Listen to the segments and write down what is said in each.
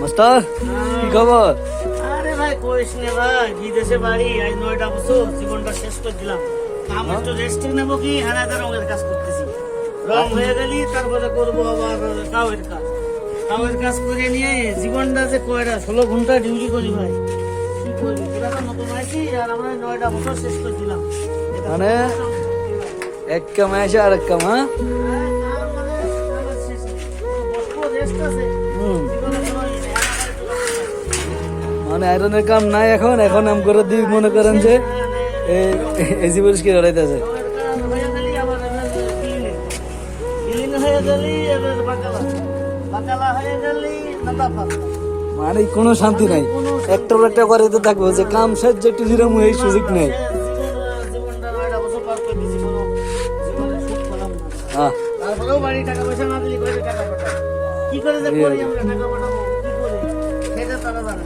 Master কি খবর? আরে ভাই কইস নে ভাই বিদেশে বাড়ি আজ নয়টা বছর জীবনটা শেষ করে দিলাম। আমি একটু রেস্টিং নেব কি? হানাতে রঙের কাজ করতেছি। রং হয়ে গেলি তারপরে করব আবার কাউয়ের কাজ। কাউয়ের কাজ করে নিয়ে জীবনটা যে কয়টা ষোলো ঘণ্টা ডিউটি করি ভাই। কি করবি তোরা নতুন আইছি আর আমরা নয়টা বছর শেষ করে দিলাম। মানে? এক কাম আর এক কাম হ্যাঁ? আর মানে হুম। মানে আয়রনের কাম নাই এখন এখন আম করে দিই মনে করেন যে এসি পরিষ্কার করাইতেছে মানে কোনো শান্তি নাই। একটার একটা করে তো থাকব যে কাম শেষ যে একটু জিরাম এই সুযোগ নেই। তারপরেও বাড়ি টাকা পয়সা না দিলে কয়টা টাকা কি। করে যে করি আমরা? টাকা পাঠাবো কি করে? সেটা তারা জানে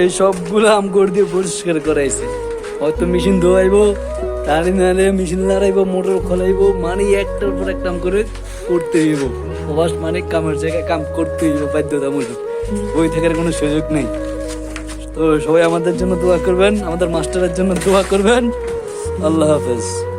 এই তারা সবগুলো আম করে দিয়ে পরিষ্কার করাইছে। হয়তো মেশিন ধোয়াইবো, তারই নাহলে মেশিন লড়াইবো, মোটর খোলাইবো মানে একটার পর একটা কাম করে করতে হইব। প্রবাস মানে কামের জায়গায় কাম করতে হইব, বাধ্যতামূলক। বই থাকার কোনো সুযোগ নেই। তো সবাই আমাদের জন্য দোয়া করবেন, আমাদের মাস্টারের জন্য দোয়া করবেন। আল্লাহ হাফেজ।